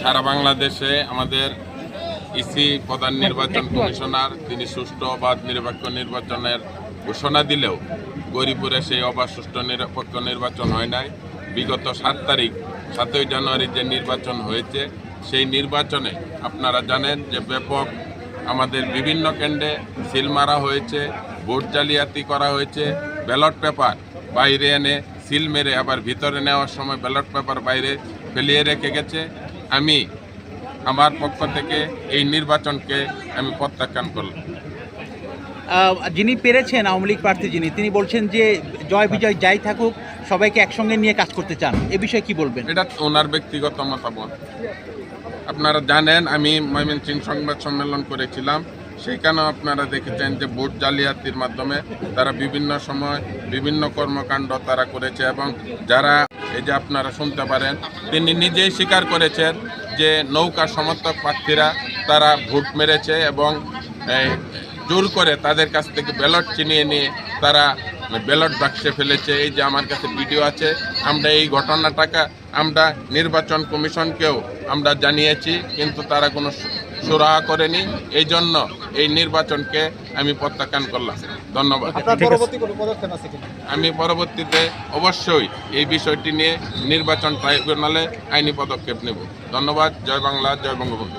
সারা বাংলাদেশে আমাদের ইসি প্রধান নির্বাচন কমিশনার তিনি সুষ্ঠু অবাধ নিরপেক্ষ নির্বাচনের ঘোষণা দিলেও গরিপুরে সেই অবাধ সুষ্ঠু নিরপেক্ষ নির্বাচন হয় নাই। বিগত সাত তারিখ সাতই জানুয়ারি যে নির্বাচন হয়েছে সেই নির্বাচনে আপনারা জানেন যে ব্যাপক আমাদের বিভিন্ন কেন্দ্রে সিল মারা হয়েছে ভোট জালিয়াতি করা হয়েছে ব্যালট পেপার বাইরে এনে সিল মেরে আবার ভিতরে নেওয়ার সময় ব্যালট পেপার বাইরে ফেলিয়ে রেখে গেছে। আমি আমার পক্ষ থেকে এই নির্বাচনকে আমি প্রত্যাখ্যান করলাম। যিনি পেরেছেন আওয়ামী লীগ প্রার্থী যিনি তিনি বলছেন যে জয় বিজয় যাই থাকুক সবাইকে একসঙ্গে নিয়ে কাজ করতে চান। এ বিষয়ে কি বলবেন? এটা ওনার ব্যক্তিগত মতামত। আপনারা জানেন আমি ময়মনসিংহ সংবাদ সম্মেলন করেছিলাম। সেখানেও আপনারা দেখেছেন যে ভোট জালিয়াতির মাধ্যমে তারা বিভিন্ন সময় বিভিন্ন কর্মকাণ্ড তারা করেছে এবং যারা এই যে আপনারা শুনতে পারেন, তিনি নিজেই স্বীকার করেছেন যে নৌকা সমর্থক প্রার্থীরা তারা ভোট মেরেছে এবং জোর করে তাদের কাছ থেকে ব্যালট চিনিয়ে নিয়ে তারা ব্যালট বাক্সে ফেলেছে। এই যে আমার কাছে ভিডিও আছে, আমরা এই ঘটনাটাকে আমরা নির্বাচন কমিশনকেও আমরা জানিয়েছি, কিন্তু তারা কোনো সুরাহা করেনি এই জন্য এই নির্বাচনকে আমি প্রত্যাখ্যান করলাম। ধন্যবাদ। আমি পরবর্তীতে অবশ্যই এই বিষয়টি নিয়ে নির্বাচন ট্রাইব্যুনালে আইনি পদক্ষেপ নেব। ধন্যবাদ। জয় বাংলা জয় বঙ্গবন্ধু।